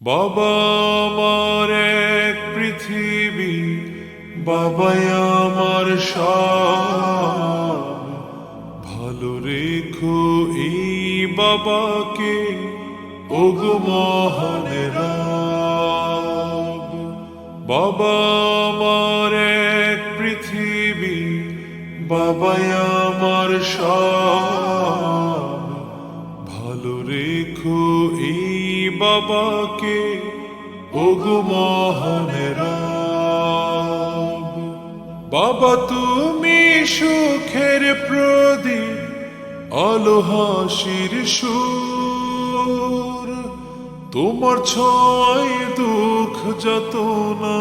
বাবা, আমার এক পৃথিবী, বাবাই আমার সব। ভালো রেখো এই বাবাকে, ওগো মহানের বাবা, আমার এক পৃথিবী, বাবাই আমার সব। বাবাকে, ওগো মহানের বাবা, তুমি সুখের প্রদীপ, আলো হাসির সুর। তোমার ছয় দুঃখ যত না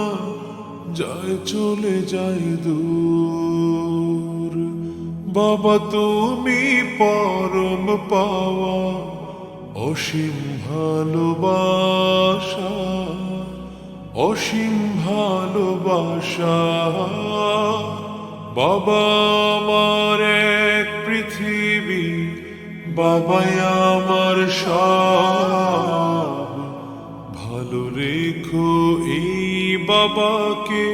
যায় চলে যায় দূর। বাবা, তুমি পরম পাওয়া অসীম ভালোবাসা অসীম ভালোবাসা, বাবা আমার এক পৃথিবী, বাবাই আমার সব। ভালো রেখো এই বাবাকে,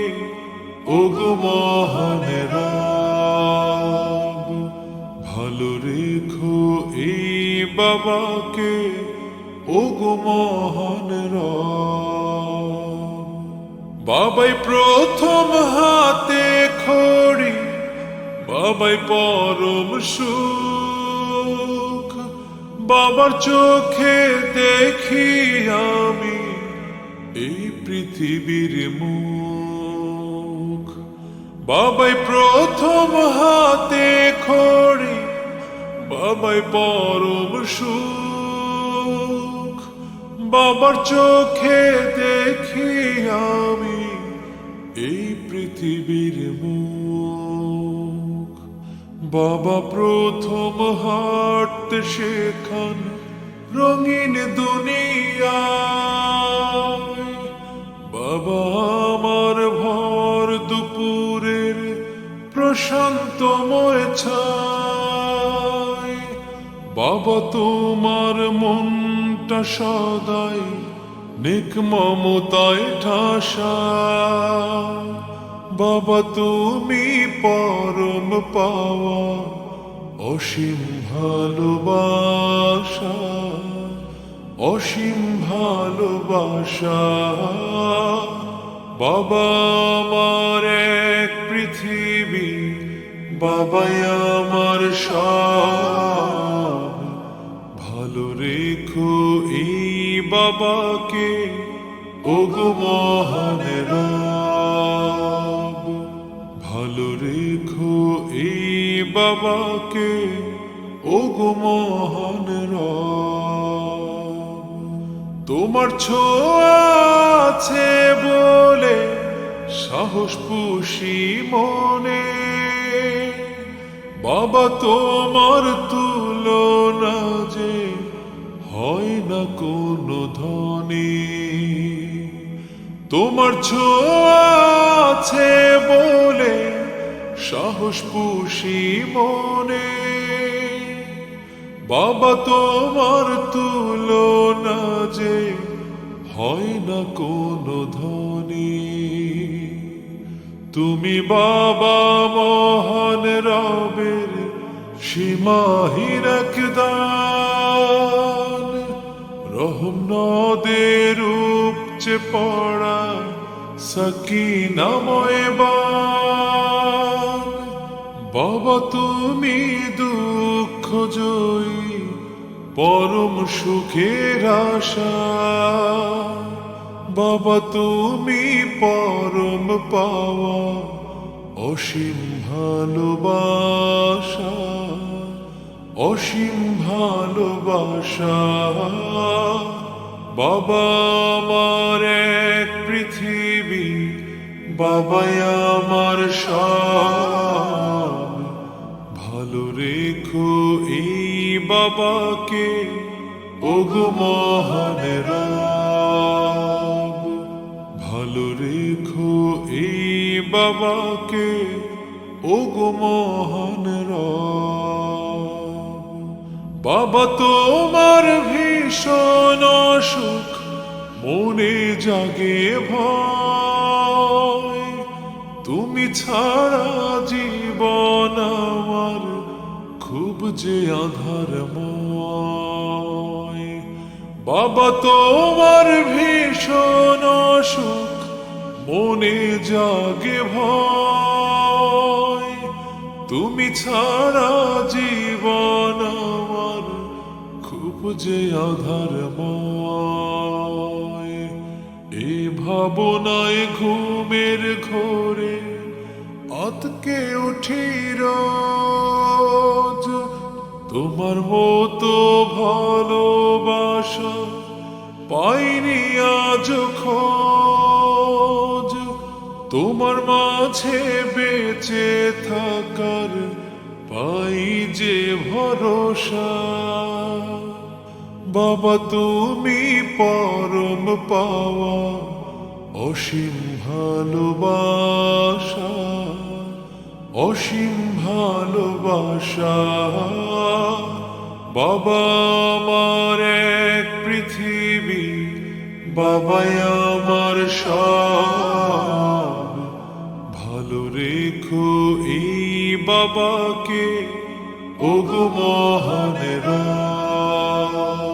ওগো মহানের ভালো রেখো এই বাবাকে, ওগো মহানের বাবাই প্রথম হাতে খড়ি, বাবাই পরম সুখ। বাবার চোখে দেখি আমি এই পৃথিবীর মুখ। বাবাই প্রথম হাতে খড়ি বাবাই পরম সুখ, বাবার চোখে দেখি আমি এই পৃথিবীর মুখ। বাবা প্রথম হাঁটতে শেখান রঙিন দুনিয়ায়। বাবা আমার ভর দুপুরের প্রশান্তময় ছায় বাবা, তোমার মনটা সদাই নিক মমতায় ঠাসা। বাবা, তুমি পরম পাওয়া অসীম ভালোবাসা অসীম ভালোবাসা। বাবা, আমার এক পৃথিবী, বাবাই আমার সব বাবাকে, ওগো মহানের ভালো রেখো এই বাবাকে, ওগো মহানের তোমার আছে বলে সাহস পুষি মনে, বাবা তোমার তুলনা কোনো ধনে তোমার ছোঁয়া আছে বলে সাহস পুষি মনে। বাবা, তোমার তুলনা যে হয় না কোন ধনী তুমি বাবা মহান রবের সীমাহীন দান রহম নদের উপচে পড়া সকিনাময় বাবা, তুমি দুঃখ জয়ী, পরম সুখের আশা। বাবা, তুমি পরম পাওয়া অসীম ভালোবাসা। অসীম ভালোবাসা। বাবা আমার এক পৃথিবী, বাবাই আমার সব ভালো রেখো এই বাবাকে, ওগো মহানের ভালো রেখো এই বাবাকে, ওগো মহানের বাবা, তোমার ভীষণ অসুখ, মনে জাগে ভয়। তুমি ছাড়া জীবন আমার খুব যে আধারময়। বাবা, তোমার ভীষণ সুখ মনে জাগে ভয়। তুমি ছাড়া জীবন যে আধারময় এ ভাবনায় ঘুমের ঘোরে আতকে উঠি রোজ। তোমার মতো ভালোবাসা পাইনি আজ খোঁজ। তোমার মাঝে বেঁচে থাকার পাই যে ভরসা। বাবা, তুমি পরম পাওয়া, অসীম ভালোবাসা অসীম ভালোবাসা। বাবা, আমার এক পৃথিবী, বাবাই আমার সব। ভালো রেখো এই বাবাকে, ওগো মহানেরা